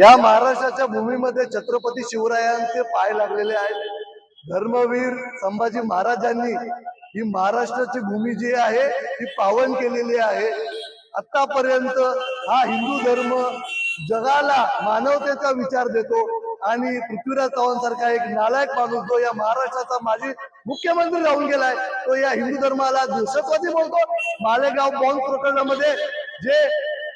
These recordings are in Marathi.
या महाराष्ट्राच्या भूमीमध्ये छत्रपती शिवरायांचे पाय लागलेले आहेत. धर्मवीर संभाजी महाराजांनी ही महाराष्ट्राची भूमी जी आहे ती पावन केलेली आहे. आतापर्यंत हा हिंदू धर्म जगाला मानवतेचा विचार देतो आणि पृथ्वीराज चव्हाण सारखा एक नालायक माणूस जो या महाराष्ट्राचा माजी मुख्यमंत्री राहून गेलाय तो या हिंदू धर्माला दहशतवादी बोलतो. मालेगाव बॉम्ब प्रकरणामध्ये जे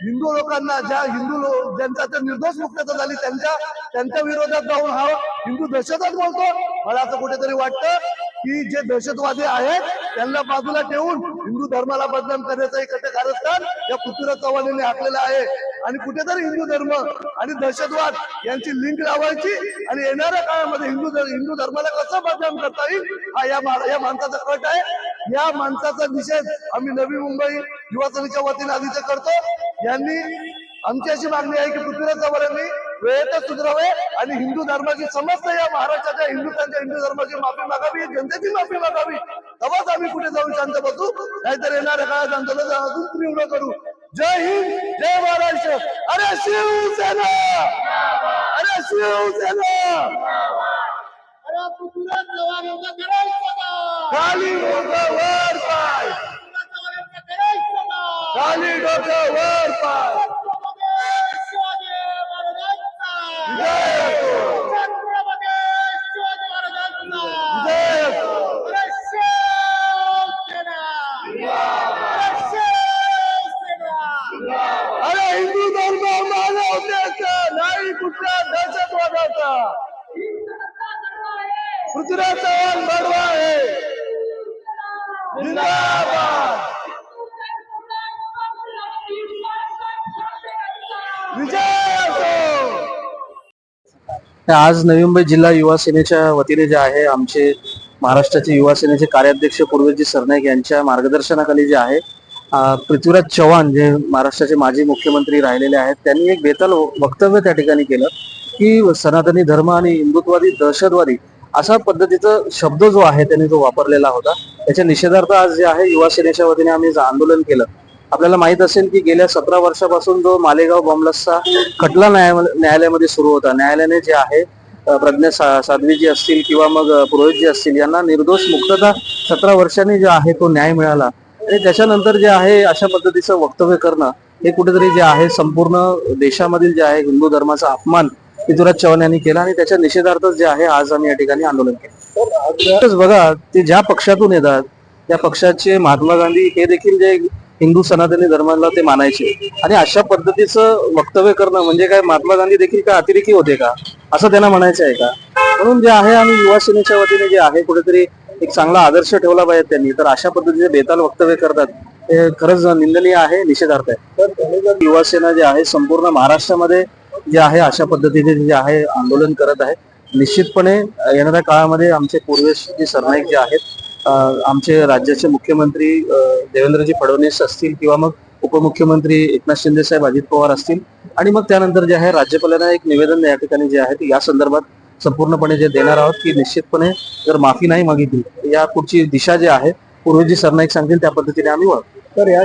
हिंदू लोकांना ज्या हिंदू लोक ज्यांचा निर्दोष मुक्तता झाली त्यांच्या त्यांच्या विरोधात जाऊन हा हिंदू दहशतवाद बोलतो. मला असं कुठेतरी वाटतं की जे दहशतवादी आहेत त्यांना बाजूला ठेवून हिंदू धर्माला बदनाम करण्याचं एक कारस्थान या पृथ्वीराज चव्हाण आखलेलं आहे. आणि कुठेतरी हिंदू धर्म आणि दहशतवाद यांची लिंक लावायची आणि येणाऱ्या काळामध्ये हिंदू धर्म- हिंदू धर्माला कसं बदनाम करता येईल हा या मा- या माणसाचा कट आहे. या माणसाचा निषेध आम्ही नवी मुंबई युवा सेनेच्या वतीने आधीच करतो. यांनी आमची अशी मागणी आहे की पृथ्वीराज चव्हाण यांनी वेळेतच सुधारावे आणि हिंदू धर्माची समस्त या महाराष्ट्राच्या हिंदुस्थानच्या हिंदू धर्माची माफी मागावी जनतेची माफी मागावी. तेव्हाच आम्ही कुठे जाऊन शांत बसू? नाहीतर येणाऱ्या काळात आंदोलन अजून तीव्र करू. जय हिंद जय महाराष्ट्र. अरे शिवसेना! अरे शिवसेना! खाली डोकं वर पाय पृथ्वीराज चव्हाण यांचा करायचं का खाली डोकं वर पाय. अरे हिंदू धर्म मानवतेचा नाही कुठल्या दहशतवादाचा पृथ्वीराज चव्हाण बडवा आहे विजय आज नवी मुंबई जिल्हा युवा सेनेच्या वतीने जे आहे आमचे महाराष्ट्राचे युवा सेनेचे कार्याध्यक्ष पूर्वजी सरनाईक यांच्या मार्गदर्शनाखाली जे आहे पृथ्वीराज चव्हाण जे महाराष्ट्राचे माजी मुख्यमंत्री राहिलेले आहेत त्यांनी एक बेताल वक्तव्य त्या ठिकाणी केलं की सनातनी धर्म आणि हिंदुत्वादी दहशतवादी अशा पद्धतीचा शब्द जो आहे त्यांनी जो वापरलेला होता त्याच्या निषेधार्थ आज जे आहे युवा सेनेच्या वतीने आम्ही आंदोलन केलं आपल्याला माहीत असेल की गेल्या सतरा वर्षापासून जो मालेगाव बॉम्बलासचा खटला न्यायालयामध्ये सुरू होता. न्यायालयाने जे आहे प्रज्ञा सा- साध्वीजी असतील किंवा मग पुरोहित पुरोहितजी असतील यांना निर्दोष मुक्तता सतरा वर्षांनी जे आहे तो न्याय मिळाला. आणि त्याच्यानंतर जे आहे अशा पद्धतीचं वक्तव्य करणं हे कुठेतरी जे आहे संपूर्ण देशामधील जे आहे हिंदू धर्माचा अपमान पृथ्वीराज चव्हाण यांनी केला आणि त्याच्या निषेधार्थच जे आहे आज आम्ही या ठिकाणी आंदोलन केलं. बघा ते ज्या पक्षातून येतात त्या पक्षाचे महात्मा गांधी हे देखील जे हिंदू सनातनी धर्माला ते मानायचे. आणि अशा पद्धतीचं वक्तव्य करणं म्हणजे काय? महात्मा गांधी देखील काय अतिरेकी होते का? असं त्यांना म्हणायचं आहे का? म्हणून जे आहे आम्ही युवा सेनेच्या वतीने जे आहे कुठेतरी एक चांगला आदर्श ठेवला पाहिजे त्यांनी. तर अशा पद्धतीचे बेताल वक्तव्य करतात. हे खरंच निंदनीय आहे निषेधार्थ आहे. तर युवा सेना जे आहे संपूर्ण महाराष्ट्रामध्ये जे आहे अशा पद्धतीने जे आहे आंदोलन करत आहे. निश्चितपणे येणाऱ्या काळामध्ये आमचे पूर्वेश सरनाईक जे आहेत आमचे राज्याचे मुख्यमंत्री देवेंद्रजी फडणवीस असतील किंवा मग उपमुख्यमंत्री एकनाथ शिंदे साहेब अजित पवार असतील. आणि मग त्यानंतर जे आहे राज्यपालांना एक निवेदन या ठिकाणी जे आहे ते या संदर्भात संपूर्णपणे जे देणार आहोत की निश्चितपणे जर माफी नाही मागितली या पुढची दिशा जी आहे पूर्वीजी सरनाईक सांगतील त्या पद्धतीने आम्ही वळतो. तर या